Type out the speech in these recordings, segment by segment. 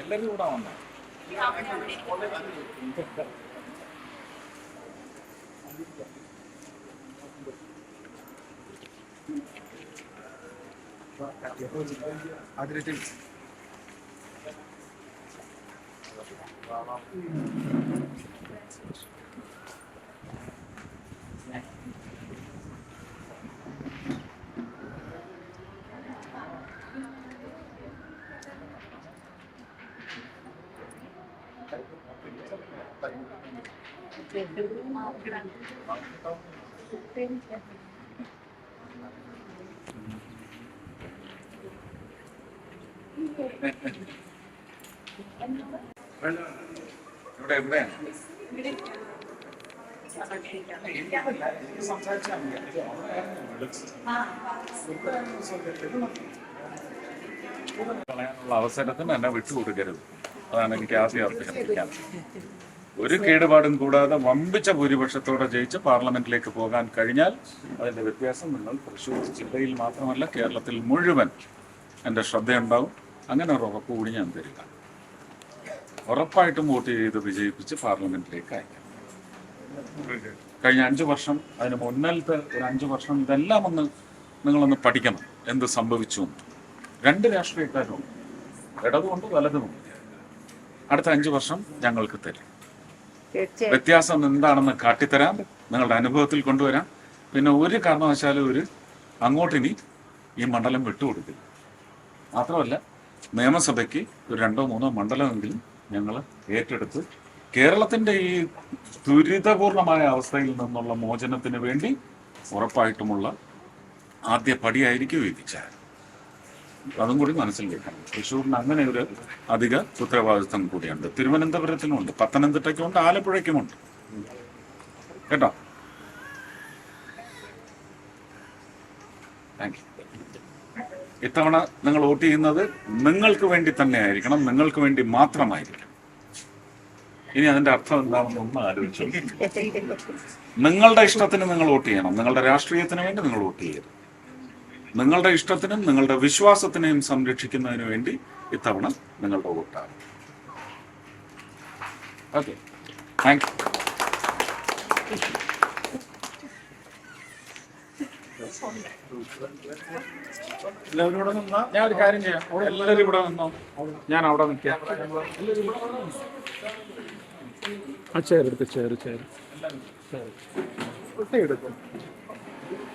എല്ലാവരും കൂടെ വന്നോ അതിലേക്ക് ഇവിടെ എവിടെയാണ് കളയാനുള്ള അവസരത്തിന് എന്നെ വിട്ടുകൊടുക്കരുത്. അതാണ് എനിക്ക് ആദ്യം അഭ്യർത്ഥിക്കാൻ ഒരു കേടുപാടും കൂടാതെ വമ്പിച്ച ഭൂരിപക്ഷത്തോടെ ജയിച്ച് പാർലമെന്റിലേക്ക് പോകാൻ കഴിഞ്ഞാൽ അതിന്റെ വ്യത്യാസം നിങ്ങൾ തൃശ്ശൂർ ജില്ലയിൽ മാത്രമല്ല കേരളത്തിൽ മുഴുവൻ എന്റെ ശ്രദ്ധയുണ്ടാവും. അങ്ങനെ ഒരു ഉറപ്പ് കൂടി ഞാൻ തരിക ഉറപ്പായിട്ടും വോട്ട് ചെയ്ത് വിജയിപ്പിച്ച് പാർലമെന്റിലേക്ക് അയക്കാം. കഴിഞ്ഞ അഞ്ചു വർഷം അതിന് മുന്നിലത്തെ ഒരു അഞ്ചു വർഷം ഇതെല്ലാം ഒന്ന് നിങ്ങളൊന്ന് പഠിക്കണം. എന്ത് സംഭവിച്ചു രണ്ട് രാഷ്ട്രീയക്കാരും ഇടതുകൊണ്ട് വലതുമുണ്ട്. അടുത്ത അഞ്ചു വർഷം ഞങ്ങൾക്ക് തരും. വ്യത്യാസം എന്താണെന്ന് കാട്ടിത്തരാം. നിങ്ങളുടെ അനുഭവത്തിൽ കൊണ്ടുവരാം. പിന്നെ ഒരു കാരണവശാലും ഒരു അങ്ങോട്ടിനി ഈ മണ്ഡലം വിട്ടുകൊടുക്കില്ല. മാത്രമല്ല നിയമസഭയ്ക്ക് ഒരു രണ്ടോ മൂന്നോ മണ്ഡലമെങ്കിലും ഞങ്ങൾ ഏറ്റെടുത്ത് കേരളത്തിന്റെ ഈ ദുരിതപൂർണമായ അവസ്ഥയിൽ നിന്നുള്ള മോചനത്തിന് വേണ്ടി ഉറപ്പായിട്ടുമുള്ള ആദ്യ പടിയായിരിക്കും ഈ വിചാരം. അതും കൂടി മനസ്സിൽ വെക്കണം. തൃശ്ശൂരിന് അങ്ങനെ ഒരു അധിക ഉത്തരവാദിത്വം കൂടിയുണ്ട്. തിരുവനന്തപുരത്തിനുമുണ്ട് പത്തനംതിട്ടയ്ക്കുമുണ്ട് ആലപ്പുഴയ്ക്കുമുണ്ട്. കേട്ടോ? താങ്ക് യു ഇത്തവണ നിങ്ങൾ വോട്ട് ചെയ്യുന്നത് നിങ്ങൾക്ക് വേണ്ടി തന്നെ ആയിരിക്കണം നിങ്ങൾക്ക് വേണ്ടി മാത്രമായിരിക്കണം. ഇനി അതിന്റെ അർത്ഥം എന്താണെന്ന് ഒന്ന് ആലോചിച്ചു നിങ്ങളുടെ ഇഷ്ടത്തിന് നിങ്ങൾ വോട്ട് ചെയ്യണം. നിങ്ങളുടെ രാഷ്ട്രീയത്തിന് വേണ്ടി നിങ്ങൾ വോട്ട് ചെയ്യരുത്. നിങ്ങളുടെ ഇഷ്ടത്തിനും നിങ്ങളുടെ വിശ്വാസത്തിനെയും സംരക്ഷിക്കുന്നതിനു വേണ്ടി ഇത്തവണ നിങ്ങളുടെ വോട്ടാണ്. ഓക്കെ താങ്ക് യു എല്ലാവരും ഇവിടെ നിന്നാ? ഞാൻ ഒരു കാര്യം ചെയ്യാം. എല്ലാവരും ഇവിടെ നിന്നോ? ഞാൻ അവിടെ നിൽക്കാം. ആ ചെയർ എടുത്ത് ചേർ ചേർ എടുക്കും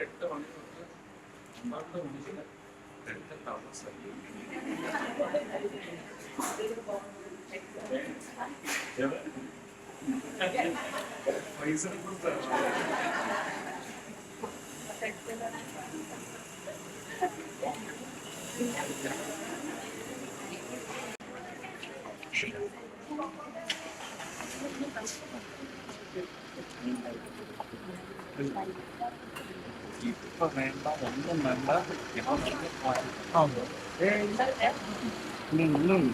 എട്ട് മണി തൊട്ട് ഒന്നാമത്തെ മണിക്ക് രണ്ട് താമസം പൈസ കൊടുത്താണ് có mẹ bao bụng nhưng mà bớt thì có một cái khoai không thế nương nương